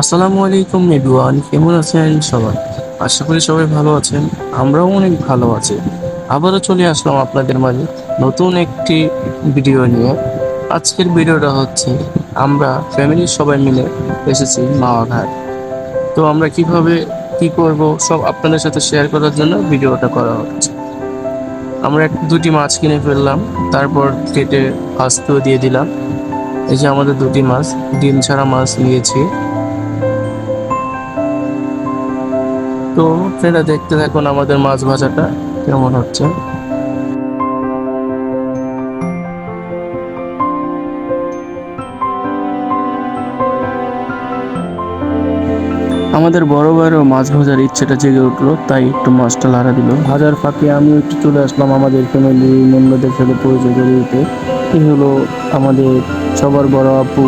আসসালামু আলাইকুম, এভরিওয়ান। কেমন আছেন সবাই? আশা করি সবাই ভালো আছেন, আমরাও অনেক ভালো আছি। আবারও চলে আসলাম আপনাদের মাঝে নতুন একটি ভিডিও নিয়ে। আজকের ভিডিওটা হচ্ছে, আমরা ফ্যামিলির সবাই মিলে এসেছি মাওয়া ঘাট তো আমরা কীভাবে, কি করব, সব আপনাদের সাথে শেয়ার করার জন্য ভিডিওটা করা হচ্ছে। আমরা দুটি মাছ কিনে ফেললাম, তারপর কেটে ভাজতেও দিয়ে দিলাম। এই যে আমাদের দুটি মাছ, ডিম ছাড়া মাছ নিয়েছি। তো সেটা দেখতে থাকুন আমাদের মাছ ভাজাটা, কেমন হচ্ছে? আমাদের বড় ভাইয়েরও মাছ ভাজার ইচ্ছেটা জেগে উঠল, তাই একটু মাছটা লাড়া দিল। ভাজার ফাঁকে আমিও একটু চলে আসলাম আমাদের ফ্যামিলি মেম্বারদের সাথে পরিচয় করে দিতে। এই হলো আমাদের সবার বড় আপু,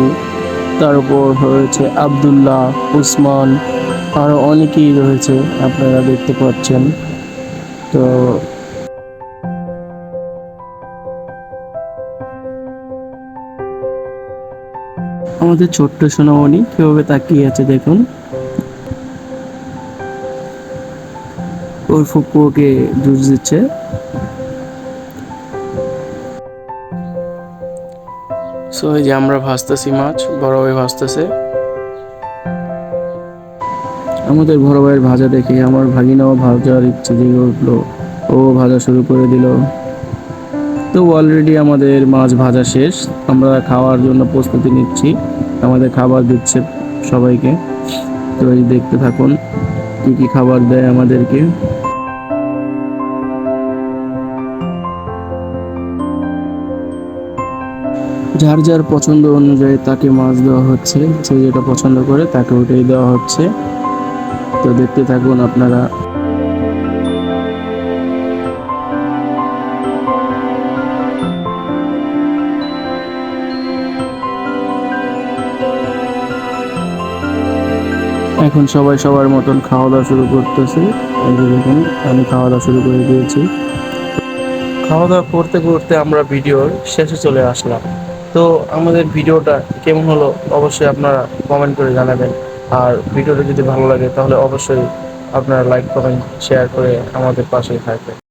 তার উপর রয়েছে আবদুল্লাহ, উসমান আরও অনেকেই রয়েছে, আপনারা দেখতে পাচ্ছেন। তো আমাদের ছোট্ট সোনামণি কীভাবে তাকিয়ে আছে দেখুন। ওর ফুপু ওকে জুস দিচ্ছে। সো এই যে আমরা ভাজতেছি মাছ, বড় ভাই ভাজতেছে আমাদের বড় ভাইয়ের ভাজা দেখে আমার ভাগিনাও ভাজার ইচ্ছে জেগে উঠল। ও ভাজা শুরু করে দিল। তো অলরেডি আমাদের মাছ ভাজা শেষ। আমরা খাওয়ার জন্য প্রস্তুতি নিচ্ছি। আমাদের খাবার দিচ্ছে সবাইকে। তো এই দেখতে থাকুন, কি কি খাবার দেয় আমাদেরকে। যার যার পছন্দ অনুযায়ী তাকে মাছ দেওয়া হচ্ছে। সে যেটা পছন্দ করে তাকে ওটাই দেওয়া হচ্ছে। তো দেখতে থাকুন আপনারা। এখন সবাই সবার মতন খাওয়া দাওয়া শুরু করতেছে। দেখুন, আমি খাওয়া দাওয়া শুরু করে দিয়েছি। খাওয়া দাওয়া করতে করতে আমরা ভিডিওর শেষে চলে আসলাম। তো আমাদের ভিডিওটা কেমন হলো অবশ্যই আপনারা কমেন্ট করে জানাবেন। আর ভিডিওটা যদি ভালো লাগে, তাহলে অবশ্যই আপনারা লাইক কমেন্ট শেয়ার করে আমাদের পাশে থাকবেন।